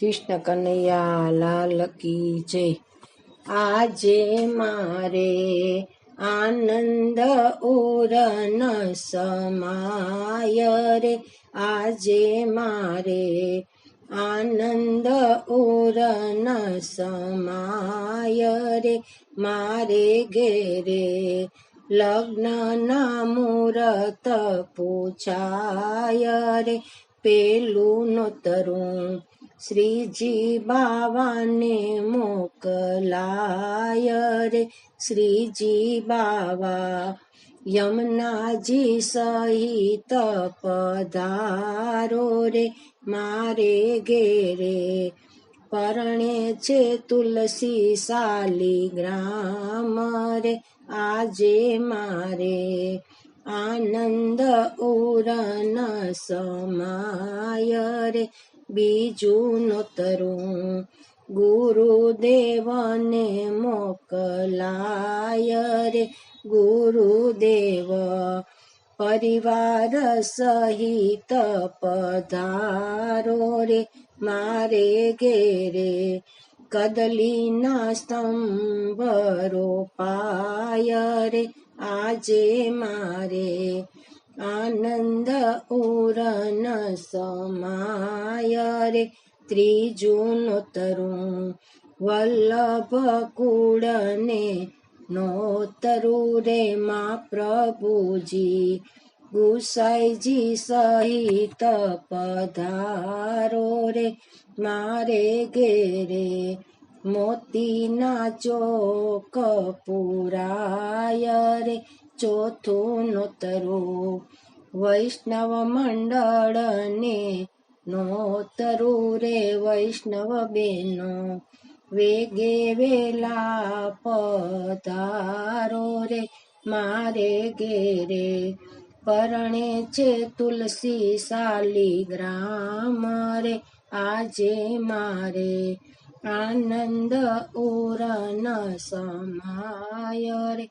કૃષ્ણ કનૈયા લાલ કી જય. આજે મારે આનંદ ઉરન સમાય રે. આજે મારે આનંદ ઉરન સમાય રે. મારે ઘેરે લગ્નના મુહૂર્ત પૂછાય રે. પેલું નોતરું શ્રીજી બાવાને મોકલાય રે શ્રીજી બાવા યમુનાજી સહિત પધારો રે. મારે ઘેરે પરણે છે તુલસી સાલી ગ્રામ રે. આજે મારે આનંદ ઉરન સમાય રે. બીજું નોતરું. ગુરુદેવને મોકલાય રે. ગુરુદેવ, પરિવાર સહિત પધારો રે. મારે ઘેરે કદલીના સ્તંભ રોપાય રે. આજે મારે આનંદ ઉરન સમાય રે ત્રીજું તરું વલ્લભ કુળને નોતરું રે મા પ્રભુજી ગુસાઈજી સહિત પધારો રે મારે ઘેરે મોતીના ચોક પુરાય રે ચોથું નોતરું વૈષ્ણવ મંડળને નોતરું રે વૈષ્ણવ બેનો. વેગે વેલા પધારો રે, મારે ઘેરે પરણે છે તુલસી સાલી ગ્રામ રે, આજે મારે આનંદ ઉરન સમાય રે.